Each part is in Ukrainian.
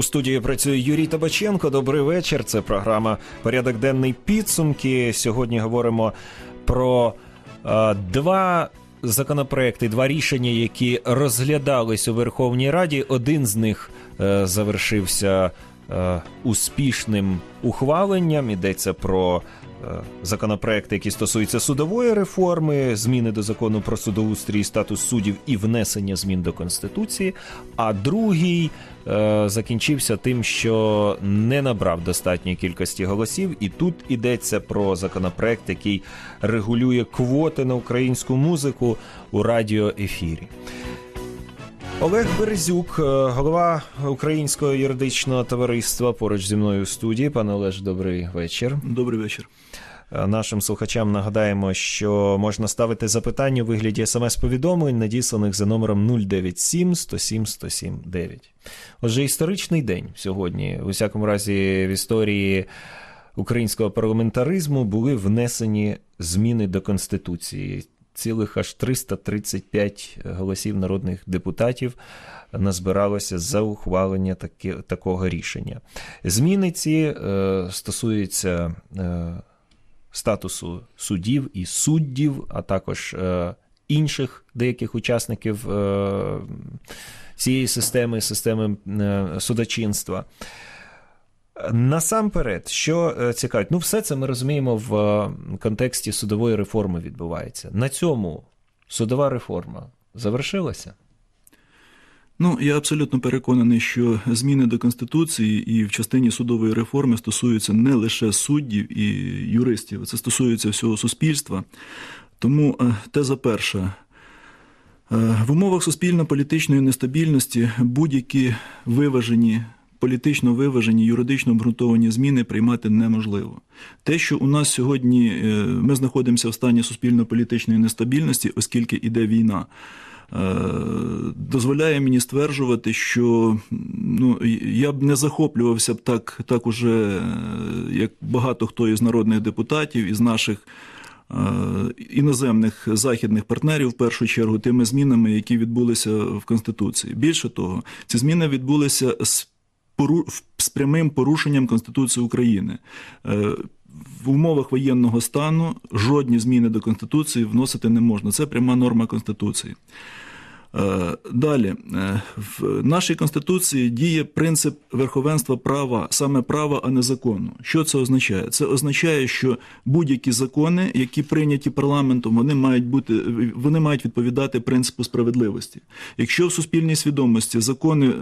У студії працює Юрій Табаченко. Добрий вечір. Це програма Порядок денний підсумки. Сьогодні говоримо про е, два законопроекти, два рішення, які розглядались у Верховній Раді. Один з них е, завершився е, успішним ухваленням. Йдеться про законопроекти, які стосуються судової реформи, зміни до закону про судоустрій, статус суддів і внесення змін до конституції. А другий е, закінчився тим, що не набрав достатньої кількості голосів, і тут йдеться про законопроект, який регулює квоти на українську музику у радіоефірі. Олег Березюк, е, голова Українського юридичного товариства, поруч зі мною у студії. Пане Олеж, добрий вечір. Добрий вечір. Е, Нашим слухачам нагадаємо, що можна ставити запитання у вигляді смс-повідомлень, надісланих за номером 097 107 107 9. Отже, історичний день сьогодні. У всякому разі, в історії українського парламентаризму були внесені зміни до Конституції. Цілих аж 335 голосів народних депутатів назбиралося за ухвалення таки, такого рішення. Зміни ці е, стосуються. Е, статусу суддів і суддів, а також е, інших деяких учасників е, цієї системи, системи е, судочинства. Насамперед, що цікавить, ну все це ми розуміємо в контексті судової реформи відбувається. На цьому судова реформа завершилася. Ну, я абсолютно переконаний, що зміни до Конституції і в частині судової реформи стосуються не лише суддів і юристів, це стосується всього суспільства. Тому е, теза перша. Е, В умовах суспільно-політичної нестабільності будь-які виважені, політично виважені, юридично обґрунтовані зміни приймати неможливо. Те, що у нас сьогодні е, ми знаходимося в стані суспільно-політичної нестабільності, оскільки іде війна. Е, дозволяє мені стверджувати, що ну, я б не захоплювався б так, так уже, е, як багато хто із народних депутатів, із наших е, іноземних західних партнерів, в першу чергу, тими змінами, які відбулися в Конституції. Більше того, ці зміни відбулися з, пору... з прямим порушенням Конституції України. В умовах воєнного стану жодні зміни до Конституції вносити не можна. Це пряма норма Конституції. Е, Далі, Е, в нашій Конституції діє принцип верховенства права, саме права, а не закону. Що це означає? Це означає, що будь-які закони, які прийняті парламентом, вони мають бути вони мають відповідати принципу справедливості. Якщо в суспільній свідомості закони е,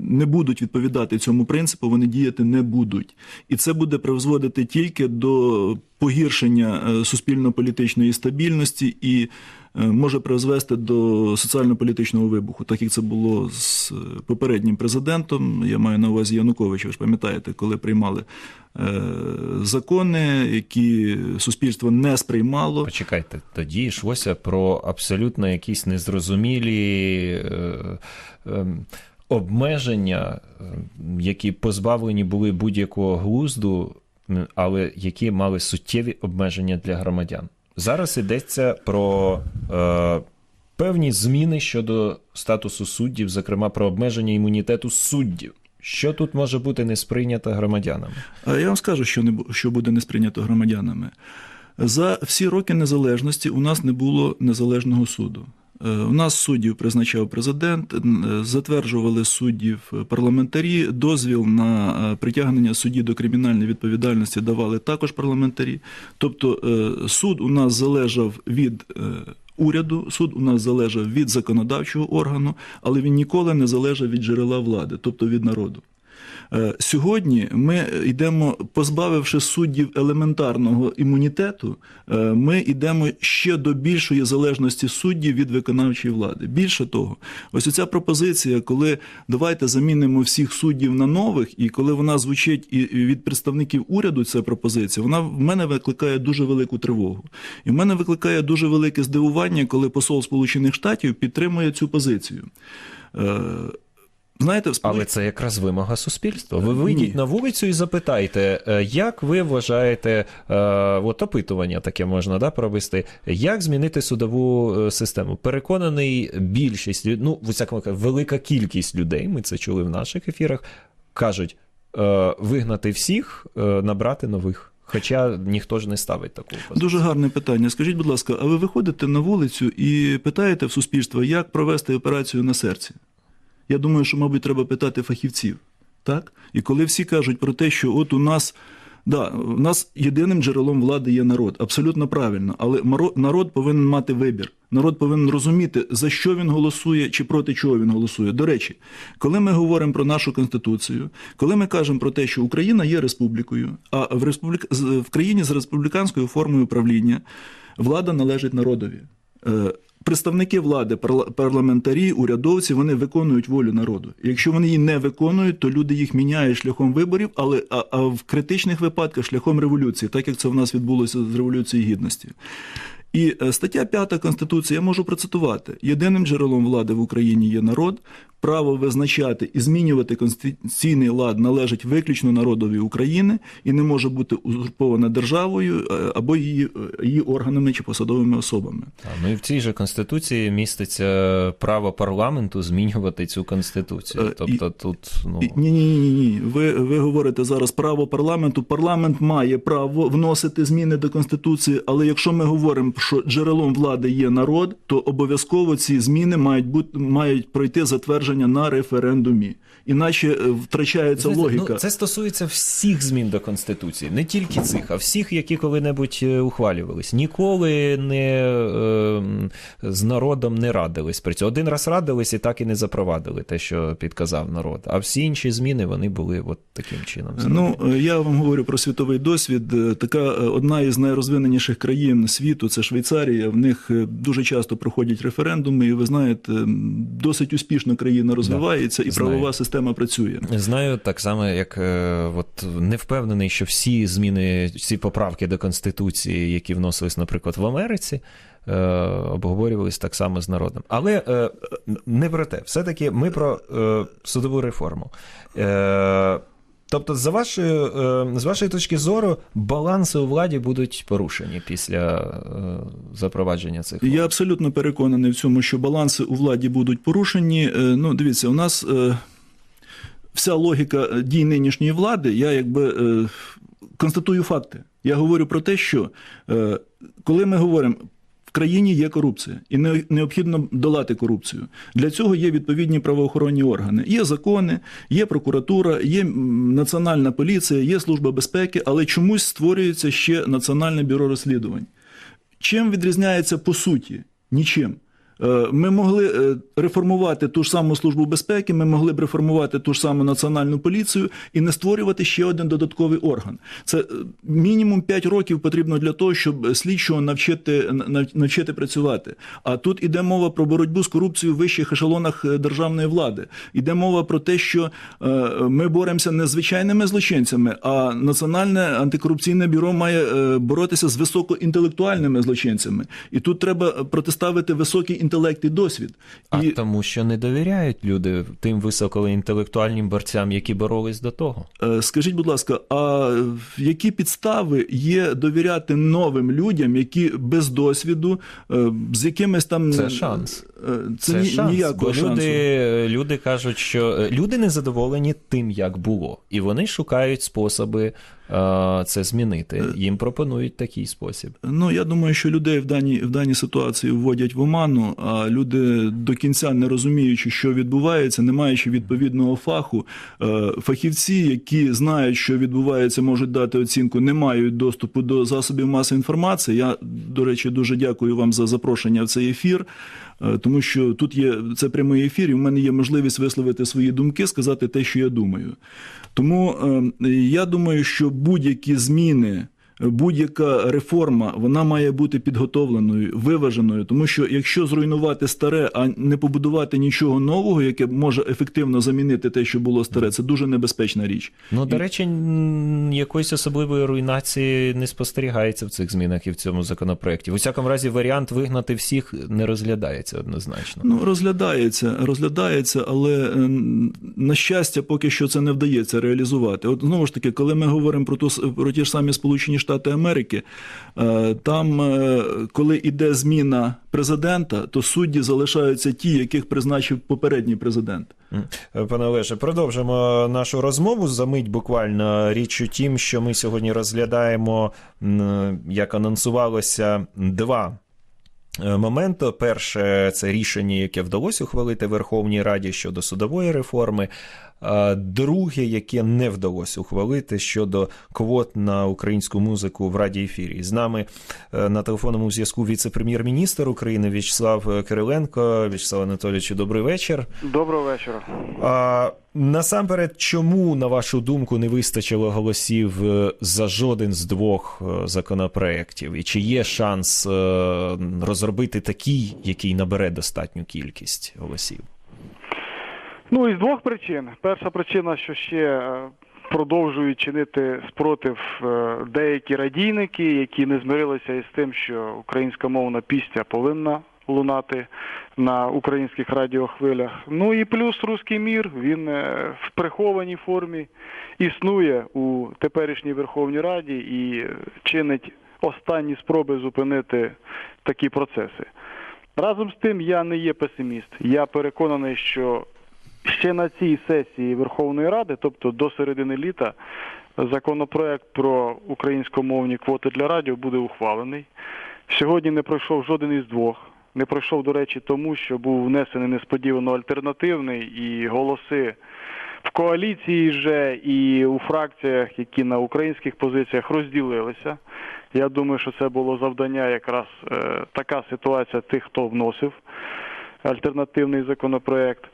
не будуть відповідати цьому принципу, вони діяти не будуть. І це буде призводити тільки до погіршення суспільно-політичної стабільності і може призвести до соціально-політичного вибуху, так як це було з е, попереднім президентом. Я маю на увазі Януковича. Ви ж пам'ятаєте, коли приймали е, закони, які суспільство не сприймало. Почекайте, тоді йшлося про абсолютно якісь незрозумілі е, е, обмеження, е, які позбавлені були будь-якого глузду, але які мали суттєві обмеження для громадян. Зараз йдеться про е, певні зміни щодо статусу суддів, зокрема про обмеження імунітету суддів. Що тут може бути не сприйнято громадянами? Я вам скажу, що не що буде не сприйнято громадянами. За всі роки незалежності у нас не було незалежного суду. Е, У нас суддів призначав президент, е, затверджували суддів парламентарі. Дозвіл на е, притягнення судді до кримінальної відповідальності давали також парламентарі. Тобто е, суд у нас залежав від е, уряду, суд у нас залежав від законодавчого органу, але він ніколи не залежав від джерела влади, тобто від народу. Е, Сьогодні ми йдемо, позбавивши суддів елементарного імунітету, е, ми йдемо ще до більшої залежності суддів від виконавчої влади. Більше того, ось ця пропозиція, коли давайте замінимо всіх суддів на нових, і коли вона звучить і і від представників уряду, ця пропозиція, вона в мене викликає дуже велику тривогу. І в мене викликає дуже велике здивування, коли посол Сполучених Штатів підтримує цю позицію. Знаєте, в Але це якраз вимога суспільства. Ви вийдіть Ні. на вулицю і запитайте, е, як ви вважаєте, е, от опитування таке можна да, провести, як змінити судову е, систему? Переконаний, більшість ну, в усякому велика кількість людей, ми це чули в наших ефірах, кажуть вигнати всіх, набрати нових. Хоча ніхто ж не ставить таку позицію. Дуже гарне питання. Скажіть, будь ласка, а ви виходите на вулицю і питаєте в суспільства, як провести операцію на серці? Я думаю, що, мабуть, треба питати фахівців. Так? І коли всі кажуть про те, що от у нас. Да, у нас єдиним джерелом влади є народ, абсолютно правильно. Але народ повинен мати вибір. Народ повинен розуміти, за що він голосує чи проти чого він голосує. До речі, коли ми говоримо про нашу конституцію, коли ми кажемо про те, що Україна є республікою, а в республік... в країні з республіканською формою правління влада належить народові. Представники влади, парла- парламентарі, урядовці, вони виконують волю народу. Якщо вони її не виконують, то люди їх міняють шляхом виборів, але а, а в критичних випадках шляхом революції, так як це в нас відбулося з революцією гідності. І е, стаття 5 Конституції я можу процитувати: єдиним джерелом влади в Україні є народ. Право визначати і змінювати конституційний лад належить виключно народові України і не може бути узурповане державою е, або її, е, її органами чи посадовими особами. Та, ну і в цій же конституції міститься право парламенту змінювати цю конституцію. Е, і- Тобто тут ну Ні, ні, ні, ні. Ви, ви говорите зараз право парламенту. Парламент має право вносити зміни до конституції, але якщо ми говоримо, що джерелом влади є народ, то обов'язково ці зміни мають бути мають пройти затвердження на референдумі. Іначе е, втрачається Знаєте, логіка. Ну, це стосується всіх змін до конституції, не тільки цих, а всіх, які коли-небудь е, ухвалювались. Ніколи не е, з народом не радились. При цьому один раз радились і так і не запровадили те, що підказав народ. А всі інші зміни вони були от таким чином. зроблені. Ну, я вам говорю про світовий досвід. Така одна із найрозвиненіших країн світу це Швейцарія. В них дуже часто проходять референдуми, і ви знаєте, досить успішно країна розвивається, і знаю. правова система працює. Знаю так само, як е, от не впевнений, що всі зміни, всі поправки до конституції, які вносились, наприклад, в Америці, Обговорювалися так само з народом. Але е, не про те, все-таки ми про е, судову реформу. Е, Тобто, за вашою, е, з вашої точки зору, баланси у владі будуть порушені після е, запровадження цих? Я абсолютно переконаний в цьому, що баланси у владі будуть порушені. Е, Ну, дивіться, у нас вся логіка дій нинішньої влади, я якби констатую факти. Я говорю про те, що коли ми говоримо. Країні є корупція, і не- необхідно долати корупцію. Для цього є відповідні правоохоронні органи. Є закони, є прокуратура, є національна поліція, є служба безпеки, але чомусь створюється ще Національне бюро розслідувань. Чим відрізняється по суті? Нічим. Е, Ми могли е, реформувати ту ж саму службу безпеки, ми могли б реформувати ту ж саму національну поліцію і не створювати ще один додатковий орган. Це е, мінімум 5 років потрібно для того, щоб слідчого навчити, навчити працювати. А тут іде мова про боротьбу з корупцією в вищих ешелонах державної влади. Іде мова про те, що ми боремося не з звичайними злочинцями, а Національне антикорупційне бюро має боротися з високоінтелектуальними злочинцями. І тут треба протиставити високий інтелект і досвід. А І тому, що не довіряють люди тим високоінтелектуальним борцям, які боролись до того. е, скажіть, будь ласка, а які підстави є довіряти новим людям, які без досвіду, е, з якимись там Це шанс. Е, Це, Це ні, шанс, ніякого бо шансу. люди, люди кажуть, що люди не задоволені тим, як було, і вони шукають способи це змінити. Їм пропонують такий спосіб. Ну, я думаю, що людей в даній, в даній ситуації вводять в оману, а люди до кінця не розуміючи, що відбувається, не маючи відповідного фаху, е, фахівці, які знають, що відбувається, можуть дати оцінку, не мають доступу до засобів масової інформації. Я, до речі, дуже дякую вам за запрошення в цей ефір. Е, Тому що тут є це прямий ефір, і в мене є можливість висловити свої думки, сказати те, що я думаю. Тому е, я думаю, що будь-які зміни будь-яка реформа вона має бути підготовленою, виваженою, тому що якщо зруйнувати старе, а не побудувати нічого нового, яке може ефективно замінити те, що було старе, це дуже небезпечна річ. Ну, до речі, якоїсь особливої руйнації не спостерігається в цих змінах і в цьому законопроекті. В усякому разі, варіант вигнати всіх не розглядається однозначно. Ну розглядається, розглядається, але е, на щастя, поки що це не вдається реалізувати. От знову ж таки, коли ми говоримо про ту про ті ж самі Сполучені Штати Америки, е, там, е, коли іде зміна президента, то судді залишаються ті, яких призначив попередній президент. Пане Олеже, продовжимо нашу розмову за мить. Буквально річ у тім, що ми сьогодні розглядаємо, як анонсувалося, два. е, Моменти. Перше, це рішення, яке вдалося ухвалити Верховній Раді щодо судової реформи. Друге, яке не вдалося ухвалити щодо квот на українську музику в радіоефірі. З нами е, на телефонному зв'язку віце-прем'єр-міністр України В'ячеслав Кириленко. В'ячеслав Анатолійовичу, добрий вечір. Доброго вечора. А, насамперед, чому, на вашу думку, не вистачило голосів е, за жоден з двох е, законопроєктів? І чи є шанс е, розробити такий, який набере достатню кількість голосів? Ну із двох причин. Перша причина, що ще е, продовжують чинити спротив е, деякі радійники, які не змирилися із тим, що українськомовна пісня повинна лунати на українських радіохвилях. Ну і плюс руський мір він е, в прихованій формі існує у теперішній Верховній Раді і чинить останні спроби зупинити такі процеси. Разом з тим, я не є песиміст. Я переконаний, що ще на цій сесії Верховної Ради, тобто до середини літа, законопроект про українськомовні квоти для радіо буде ухвалений. Сьогодні не пройшов жоден із двох. Не пройшов, до речі, тому що був внесений несподівано альтернативний і голоси в коаліції вже і у фракціях, які на українських позиціях розділилися. Я думаю, що це було завдання якраз е, така ситуація тих, хто вносив альтернативний законопроект.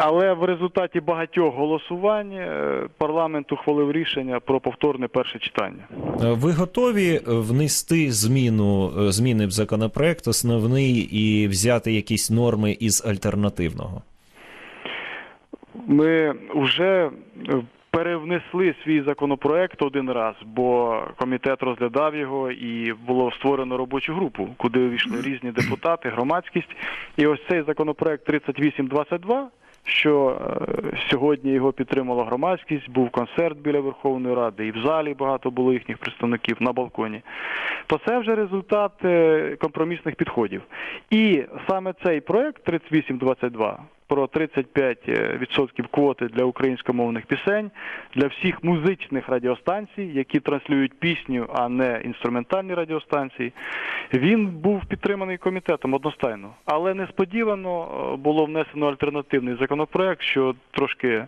Але в результаті багатьох голосувань е, парламент ухвалив рішення про повторне перше читання. Е, Ви готові внести зміну е, зміни в законопроект основний і взяти якісь норми із альтернативного? Ми вже перевнесли свій законопроект один раз, бо комітет розглядав його і було створено робочу групу, куди увійшли різні депутати, громадськість. І ось цей законопроект 3822, що е, сьогодні його підтримала громадськість, був концерт біля Верховної Ради, і в залі багато було їхніх представників на балконі. То це вже результат е, компромісних підходів. І саме цей проект 3822 про 35% квоти для українськомовних пісень для всіх музичних радіостанцій, які транслюють пісню, а не інструментальні радіостанції. Він був підтриманий комітетом одностайно, але несподівано е, було внесено альтернативний законопроект, що трошки е,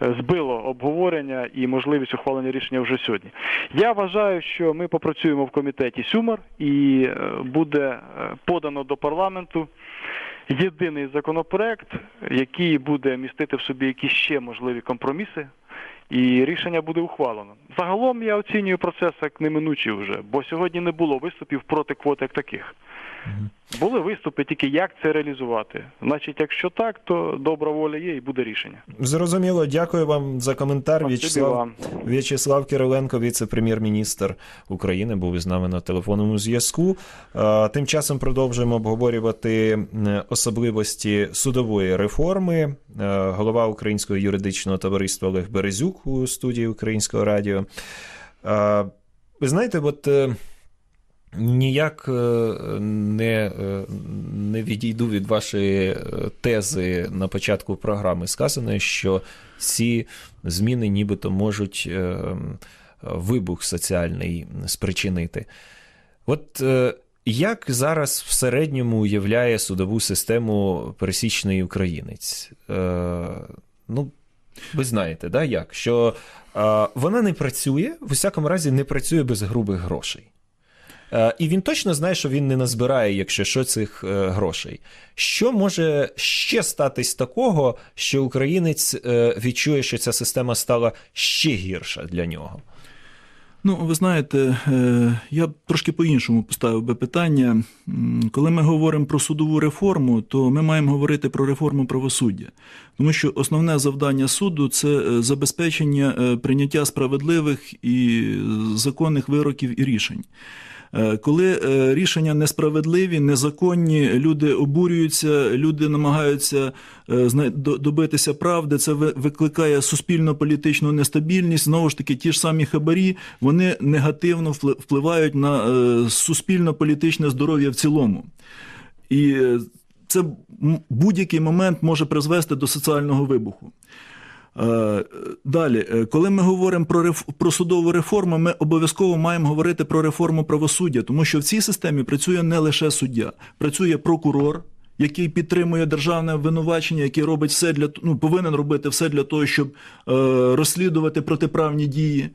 збило обговорення і можливість ухвалення рішення вже сьогодні. Я вважаю, що ми попрацюємо в комітеті Сюмар і е, буде е, подано до парламенту єдиний законопроект, який буде містити в собі якісь ще можливі компроміси, і рішення буде ухвалено. Загалом я оцінюю процес як неминучий вже, бо сьогодні не було виступів проти квот як таких. Були виступи тільки як це реалізувати. Значить, якщо так, то добра воля є і буде рішення. Зрозуміло, дякую вам за коментар. В'ячеслав вам. В'ячеслав Кириленко, віце-прем'єр-міністр України, був із нами на телефонному зв'язку. Е, Тим часом продовжуємо обговорювати особливості судової реформи. Е, Голова Українського юридичного товариства Олег Березюк у студії Українського радіо. Е, Ви знаєте, от. Ніяк е, не, е, не відійду від вашої е, тези на початку програми. Сказано, що ці зміни нібито можуть вибух соціальний спричинити. От як зараз в середньому уявляє судову систему пересічний українець? Ну, ви знаєте, да, як? Що вона не працює, в усякому разі, не працює без грубих грошей. Е, І він точно знає, що він не назбирає, якщо що, цих е, грошей. Що може ще статись такого, що українець е, відчує, що ця система стала ще гірша для нього? Ну, ви знаєте, я трошки по-іншому поставив би питання. Коли ми говоримо про судову реформу, то ми маємо говорити про реформу правосуддя. Тому що основне завдання суду це забезпечення прийняття справедливих і законних вироків і рішень. Е, Коли е, рішення несправедливі, незаконні, люди обурюються, люди намагаються е, добитися правди, це викликає суспільно-політичну нестабільність. Знову ж таки, ті ж самі хабарі вони негативно впливають на суспільно-політичне здоров'я в цілому. І це будь-який момент може призвести до соціального вибуху. Е, Далі, е, коли ми говоримо про, про судову реформу, ми обов'язково маємо говорити про реформу правосуддя, тому що в цій системі працює не лише суддя, працює прокурор. Який підтримує державне обвинувачення, який робить все для ну, повинен робити все для того, щоб е, розслідувати протиправні дії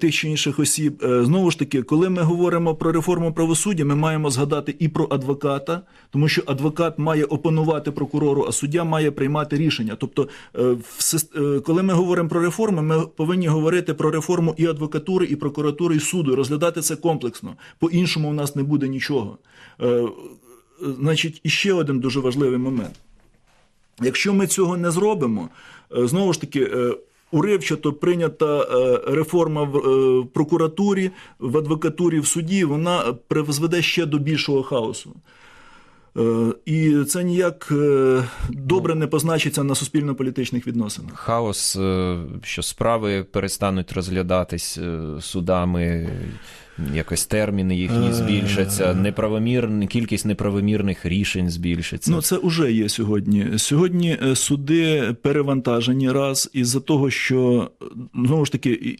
тих чи інших осіб. Е, знову ж таки, коли ми говоримо про реформу правосуддя, ми маємо згадати і про адвоката, тому що адвокат має опанувати прокурору, а суддя має приймати рішення. Тобто, е, в е, коли ми говоримо про реформи, ми повинні говорити про реформу і адвокатури, і прокуратури, і суду, розглядати це комплексно. По-іншому у нас не буде нічого. Е, е, Значить, іще один дуже важливий момент. Якщо ми цього не зробимо, е, знову ж таки. Уривчато прийнята е, реформа в е, прокуратурі, в адвокатурі, в суді, вона призведе ще до більшого хаосу. Е, І це ніяк добре не позначиться на суспільно-політичних відносинах. Хаос, що справи перестануть розглядатись судами, якось терміни їхні Е. збільшаться, неправомірна кількість неправомірних рішень збільшиться. Ну, це вже є сьогодні. Сьогодні е, суди перевантажені раз із-за того, що е, знову ж таки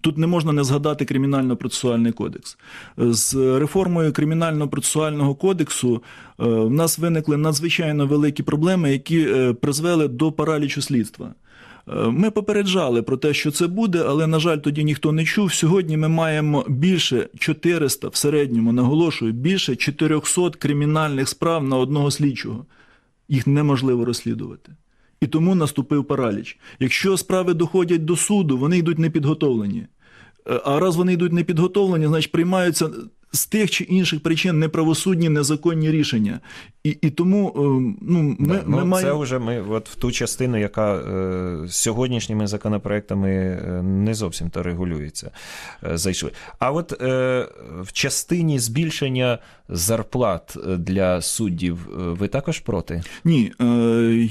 тут не можна не згадати кримінально-процесуальний кодекс. З реформою кримінально-процесуального кодексу е, в нас виникли надзвичайно великі проблеми, які е, призвели до паралічу слідства. Е, Ми попереджали про те, що це буде, але, на жаль, тоді ніхто не чув. Сьогодні ми маємо більше 400, в середньому наголошую, більше 400 кримінальних справ на одного слідчого. Їх неможливо розслідувати. І тому наступив параліч. Якщо справи доходять до суду, вони йдуть непідготовлені. Е, А раз вони йдуть непідготовлені, значить приймаються з тих чи інших причин неправосудні, незаконні рішення. І, і тому е, ну, ми, Да, ну, маємо... Це вже ми от в ту частину, яка е, сьогоднішніми законопроектами е, не зовсім то регулюється, е, зайшли. А от е, в частині збільшення зарплат е, для суддів е, ви також проти? Ні, е,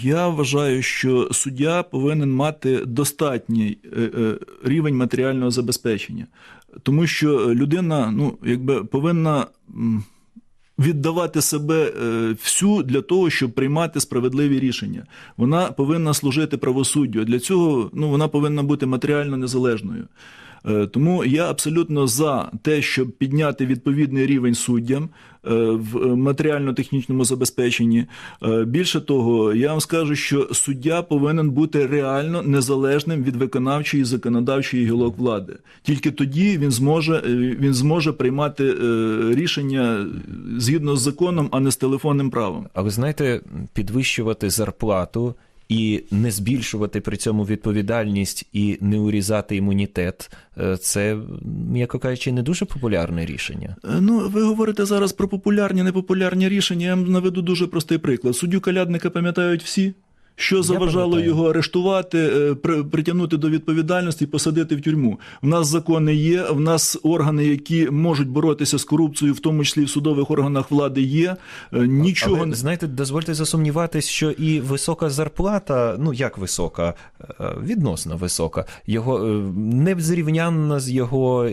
я вважаю, що суддя повинен мати достатній рівень матеріального забезпечення, тому що людина ну, якби повинна. Віддавати себе всю для того, щоб приймати справедливі рішення. Вона повинна служити правосуддю. Для цього ну, вона повинна бути матеріально незалежною. Е, Тому я абсолютно за те, щоб підняти відповідний рівень суддям е, в е, матеріально-технічному забезпеченні. Більше того, я вам скажу, що суддя повинен бути реально незалежним від виконавчої і законодавчої гілок влади. Тільки тоді він зможе, він зможе приймати рішення згідно з законом, а не з телефонним правом. А ви знаєте, підвищувати зарплату і не збільшувати при цьому відповідальність і не урізати імунітет е, це, м'яко кажучи, не дуже популярне рішення. Е, Ну, ви говорите зараз про популярні, непопулярні рішення. Я вам наведу дуже простий приклад. Суддю Калядника пам'ятають всі. Що заважало його арештувати, е, притягнути до відповідальності і посадити в тюрму? В нас закони є, в нас органи, які можуть боротися з корупцією, в тому числі в судових органах влади, є. Е, Нічого Але, знаєте, дозвольте засумніватись, що і висока зарплата, ну як висока, Е, відносно висока, його не зрівнянна з його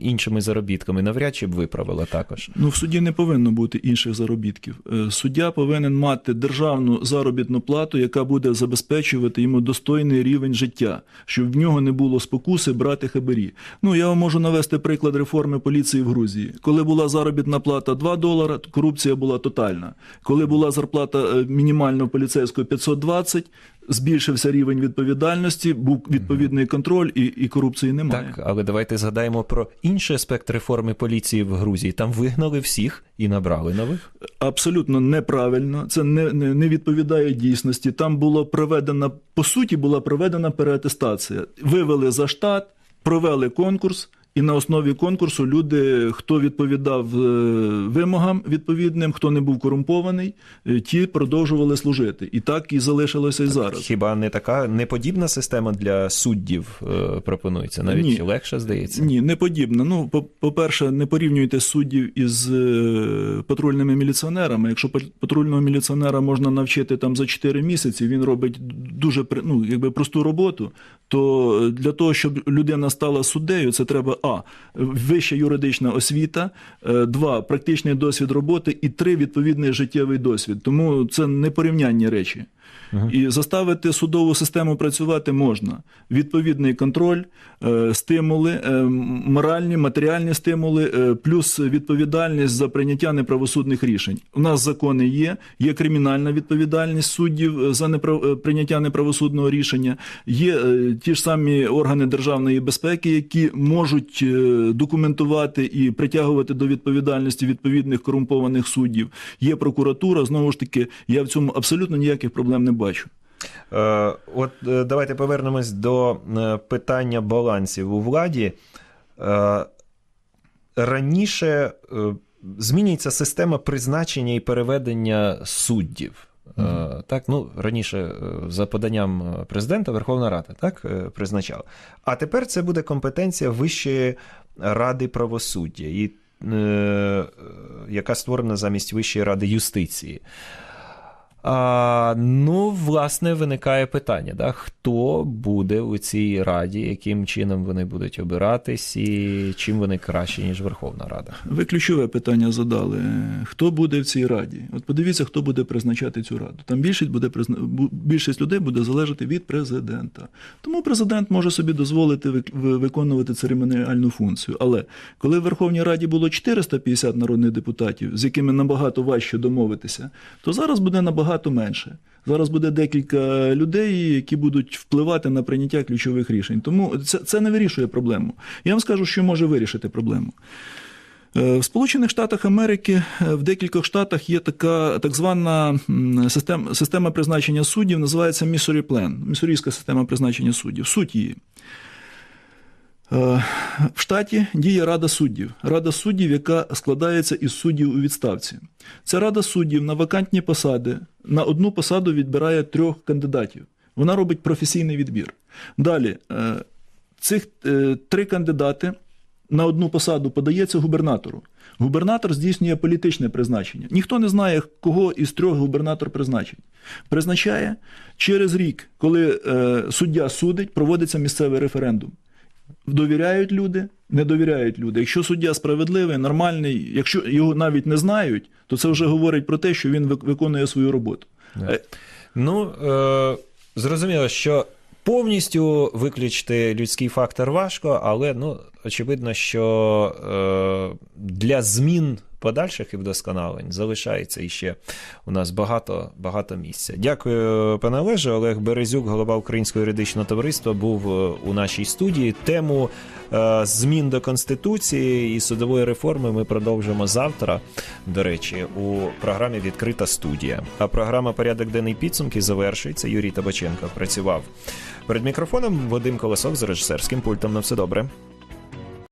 іншими заробітками, навряд чи б виправила також. Ну, в суді не повинно бути інших заробітків. Суддя повинен мати державну заробітну плату, яка буде забезпечувати йому достойний рівень життя, щоб в нього не було спокуси брати хабарі. Ну, я вам можу навести приклад реформи поліції в Грузії. Коли була заробітна плата 2 долара, корупція була тотальна. Коли була зарплата е, мінімального поліцейського 520, збільшився рівень відповідальності, був відповідний контроль і, і корупції немає. Так, але давайте згадаємо про інший аспект реформи поліції в Грузії. Там вигнали всіх і набрали нових. абсолютно неправильно. Це не, не, не відповідає дійсності. Там було проведена, по суті, була проведена переатестація. Вивели за штат, провели конкурс. І на основі конкурсу люди, хто відповідав е, вимогам відповідним, хто не був корумпований, е, ті продовжували служити. І так і залишилося і зараз. Хіба не така неподібна система для суддів е, пропонується? Навіть Ні. легше здається. Ні, не подібно. Ну, по- по-перше, не порівнюйте суддів із патрульними міліціонерами. Якщо пат- патрульного міліціонера можна навчити там за 4 місяці, він робить дуже ну, якби просту роботу. То для того, щоб людина стала суддею, це треба а вища юридична освіта, е, два практичний досвід роботи і три відповідний життєвий досвід. Тому це не порівнянні І заставити судову систему працювати можна. Відповідний контроль, е, стимули, е, моральні, матеріальні стимули, е, плюс відповідальність за прийняття неправосудних рішень. У нас закони є, є кримінальна відповідальність суддів за неправ... прийняття неправосудного рішення, є ті ж самі органи державної безпеки, які можуть документувати і притягувати до відповідальності відповідних корумпованих суддів. Є прокуратура. Знову ж таки, я в цьому абсолютно ніяких проблем не бачу. Е, От е, давайте повернемось до е, питання балансів у владі. Раніше змінюється система призначення і переведення суддів. Е, Так, ну раніше за поданням президента Верховна Рада так призначала. А тепер це буде компетенція Вищої ради правосуддя, і, е, яка створена замість Вищої ради юстиції. А, ну, власне, виникає питання: да? хто буде у цій раді, яким чином вони будуть обиратись, і чим вони кращі, ніж Верховна Рада? Ви ключове питання задали. Хто буде в цій раді? От подивіться, хто буде призначати цю раду. Там більшість буде призна... більшість людей буде залежати від президента. Тому президент може собі дозволити вик- виконувати церемоніальну функцію. Але коли в Верховній Раді було 450 народних депутатів, з якими набагато важче домовитися, то зараз буде набагато менше. Зараз буде декілька людей, які будуть впливати на прийняття ключових рішень. Тому це, це не вирішує проблему. Я вам скажу, що може вирішити проблему. Е, В Сполучених Штатах Америки е, в декількох штатах є така так звана система, система призначення суддів, називається Missouri Plan, місорійська система призначення суддів. Суть її. Е, В штаті діє Рада суддів. Рада суддів, яка складається із суддів у відставці. Ця рада суддів на вакантні посади на одну посаду відбирає трьох кандидатів. Вона робить професійний відбір. Далі, е, цих е, три кандидати на одну посаду подається губернатору. Губернатор здійснює політичне призначення. Ніхто не знає, кого із трьох губернатор призначить. Призначає через рік, коли суддя судить, проводиться місцевий референдум. Довіряють люди, не довіряють люди. Якщо суддя справедливий, нормальний, якщо його навіть не знають, то це вже говорить про те, що він виконує свою роботу. Е, Ну, е, зрозуміло, що повністю виключити людський фактор важко, але ну, очевидно, що е, для змін подальших і вдосконалень залишається іще у нас багато, багато місця. Дякую, пане Олеже. Олег Березюк, голова Українського юридичного товариства, був е, у нашій студії. Тему е, змін до Конституції і судової реформи ми продовжимо завтра. До речі, у програмі Відкрита студія. А програма Порядок денний підсумки завершується. Юрій Табаченко працював перед мікрофоном. Вадим Колосок з режисерським пультом. На все добре.